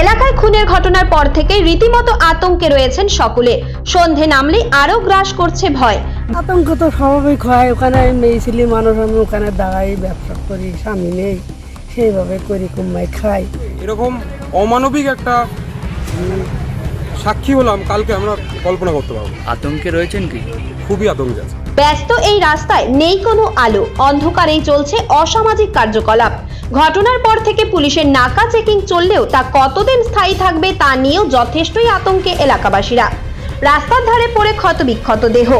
এলাকায় খুনের ঘটনার পর থেকেই রীতিমতো আতঙ্কে রয়েছেন সকলে। সন্ধে নামলে আরও গ্রাস করছে ভয়। আতঙ্ক তো স্বাভাবিক হয়। ওখানে মেয়ে ছেলে মানুষ আমি ওখানে দাঁড়াই ব্যবসা করি স্বামী নেই সেইভাবে করি কুম্মাই খাই। এরকম অমানবিক একটা সাক্ষী হলাম। কালকে আমরা কল্পনা করতে পারব। আতঙ্কে রয়েছেন কি? খুবই আতঙ্কে আছে। ব্যস্ত এই রাস্তায় নেই কোনো আলো। অন্ধকারেই চলছে অসামাজিক কার্যকলাপ। ঘটনার পর থেকে পুলিশের নাকা চেকিং চললেও তা কতদিন স্থায়ী থাকবে তা নিয়েও যথেষ্টই আতঙ্কে এলাকাবাসীরা। রাস্তার ধারে পড়ে ক্ষতবিক্ষত দেহ।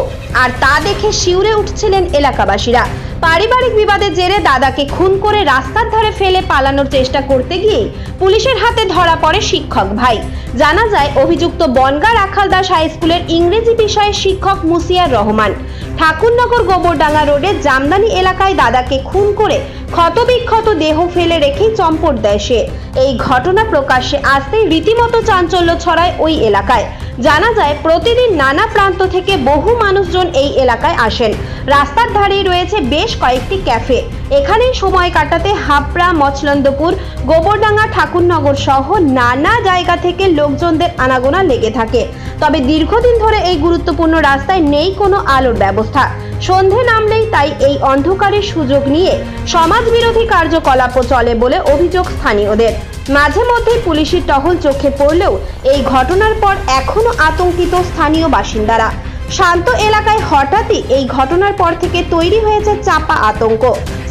আর তা দেখে শিউরে উঠছিলেন এলাকাবাসীরা। পারিবারিক বিবাদের জেরে দাদাকে খুন করে রাস্তার ধারে ফেলে পালানোর চেষ্টা করতে গিয়ে পুলিশের হাতে ধরা পড়ে শিক্ষক ভাই। জানা যায়, অভিযুক্ত বনগা রাখাল দাস হাই স্কুলের ইংরেজি বিষয়ের শিক্ষক মুসিয়ার রহমান। ঠাকুরনগর গোবরডাঙ্গা রোডের জামদানি এলাকায় দাদাকে খুন করে ক্ষতবিক্ষত দেহ ফেলে রেখে চম্পট দেয় সে। এই ঘটনা প্রকাশ্যে আসতেই রীতিমতো চাঞ্চল্য ছড়ায় ওই এলাকায়। জানা যায়, প্রতিদিন নানা প্রান্ত থেকে বহু মানুষজন এই এলাকায় আসেন। রাস্তার ধারেই রয়েছে বেশ কয়েকটি ক্যাফে। এখানেই সময় কাটাতে হাবড়া মচলন্দপুর গোবরডাঙ্গা, ঠাকুরনগর সহ নানা জায়গা থেকে লোকজনদের আনাগোনা লেগে থাকে। তবে দীর্ঘদিন ধরে এই গুরুত্বপূর্ণ রাস্তায় নেই কোনো আলোর ব্যবস্থা। সন্ধে নামলেই তাই এই অন্ধকারের সুযোগ নিয়ে সমাজ বিরোধী কার্যকলাপও চলে বলে অভিযোগ স্থানীয়দের। মাঝে মধ্যে পুলিশের টহল চোখে পড়লেও এই ঘটনার পর এখনও আতঙ্কিত স্থানীয় বাসিন্দারা। শান্ত এলাকায় হঠাৎই এই ঘটনার পর থেকে তৈরি হয়েছে চাপা আতঙ্ক।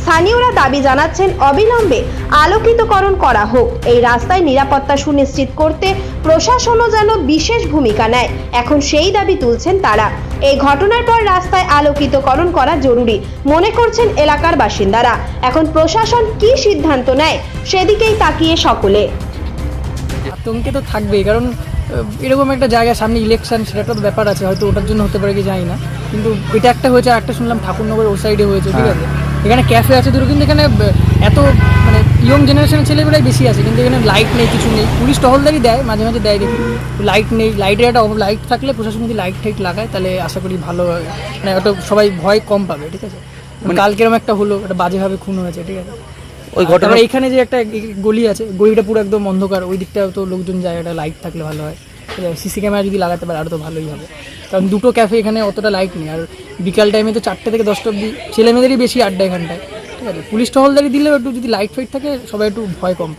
স্থানীয়রা দাবি জানাচ্ছেন অবিলম্বে আলোকিতকরণ করা হোক। এই রাস্তায় নিরাপত্তা সুনিশ্চিত করতে প্রশাসনও যেন বিশেষ ভূমিকা নেয়। এখন সেই দাবি তুলছেন তারা। এই ঘটনার পর রাস্তায় আলোকিতকরণ করা জরুরি মনে করছেন এলাকার বাসিন্দারা। এখন প্রশাসন কি সিদ্ধান্ত নেয় সেদিকেই তাকিয়ে সকলে। আতঙ্কে তো থাকবেই কারণ এরকম একটা জায়গা সামনে ইলেকশন সেটা তো ব্যাপার আছে হয়তো ওটার জন্য হতে পারে কি জানি না। কিন্তু এটা একটা হয়েছে আর একটা শুনলাম ঠাকুরনগর ও সাইডে হয়েছে ঠিক আছে? এখানে ক্যাফে আছে দুটো কিন্তু এখানে এত মানে ইয়ং জেনারেশনের ছেলেমেয়েরাই বেশি আছে কিন্তু এখানে লাইট নেই কিছু নেই। পুলিশ টহলদারি দেয় মাঝে মাঝে দেয় দেখি লাইট নেই। লাইটের একটা লাইট থাকলে প্রশাসন যদি লাইট টাইট লাগায় তাহলে আশা করি ভালো হয়। মানে ওটা সবাই ভয় কম পাবে ঠিক আছে? মানে কালকে এরকম একটা হলো একটা বাজেভাবে খুন হয়েছে ঠিক আছে? ওই ঘটনা এখানে যে একটা গলি আছে গলিটা পুরো একদম অন্ধকার ওই দিকটাও তো লোকজন যায় একটা লাইট থাকলে ভালো হয়। সিসি ক্যামেরা যদি লাগাতে পারে আরও তো ভালোই হবে। কারণ দুটো ক্যাফে এখানে অতটা লাইট নেই। আর বিকাল টাইমে তো চারটে থেকে দশটা অবধি ছেলে মেয়েদেরই বেশি আড্ডা এখানটায়। ঠিক আছে? পুলিশ টহলদারি দিলেও একটু যদি লাইট ফাইট থাকে সবাই একটু ভয় কম।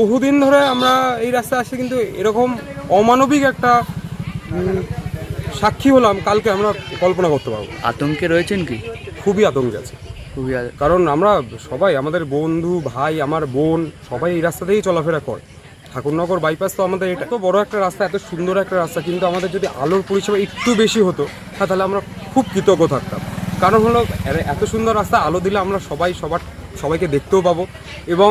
বহুদিন ধরে আমরা এই রাস্তায় আসছি কিন্তু এরকম অমানবিক একটা সাক্ষী হলাম। কালকে আমরা কল্পনা করতে পারব। আতঙ্কে রয়েছেন কি? খুবই আতঙ্কে আছে। খুবই কারণ আমরা সবাই আমাদের বন্ধু ভাই আমার বোন সবাই এই রাস্তা দিয়েই চলাফেরা করে। ঠাকুরনগর বাইপাস তো আমাদের এটা। তো বড় একটা রাস্তা, এত সুন্দর একটা রাস্তা, কিন্তু আমাদের যদি আলোর পরিষেবা একটু বেশি হতো হ্যাঁ তাহলে আমরা খুব কৃতজ্ঞ থাকতাম। কারণ হলো এত সুন্দর রাস্তা, আলো দিলে আমরা সবাই, সবার, সবাইকে দেখতেও পাবো। এবং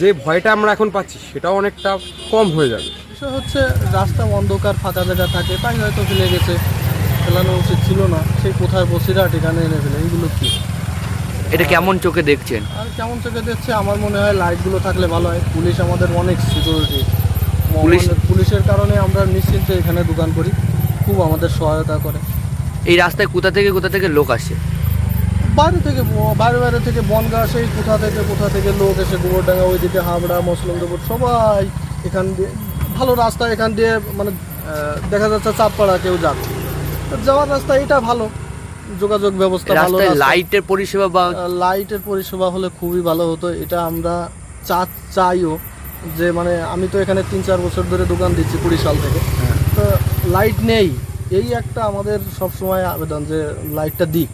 যে ভয়টা আমরা এখন পাচ্ছি, সেটাও অনেকটা কম হয়ে যাবে। বিষয় হচ্ছে, রাস্তা অন্ধকার, ফাঁকা জায়গা থাকে, তাই হয়তো ফেলে গেছে, ফেলানো উচিত ছিল না। সেই কোথায় বসিরহাট, এখানে এনে ফেলে এইগুলো কি? এটা কেমন চোখে দেখছেন? আর কেমন চোখে দেখছে আমার মনে হয় লাইটগুলো থাকলে ভালো হয়। পুলিশ আমাদের অনেক সিকিউরিটি পুলিশ- পুলিশের কারণে আমরা নিশ্চিন্তে এখানে দোকান করি। খুব আমাদের সহায়তা করে। এই রাস্তায় কোথা থেকে কোথা থেকে লোক আসে? বাইরে থেকে বাইরে বাইরে থেকে বনগা সেই কোথা থেকে কোথা থেকে লোক এসে গোবরডাঙ্গা ওইদিকে হাবড়া মসলন্দপুর সবাই এখান দিয়ে ভালো রাস্তা এখান দিয়ে মানে দেখা যাচ্ছে চাপপাড়া কেউ যাবে। যাওয়ার রাস্তা এটা ভালো। যোগাযোগ ব্যবস্থা ভালো রাস্তায় লাইটের পরিষেবা বা লাইটের পরিষেবা হলে খুবই ভালো হতো। এটা আমরা চা চাইও যে মানে আমি তো এখানে তিন চার বছর ধরে দোকান দিচ্ছি কুড়ি সাল থেকে। তো লাইট নেই। এই একটা আমাদের সব সময় আবেদন যে লাইটটা দিক।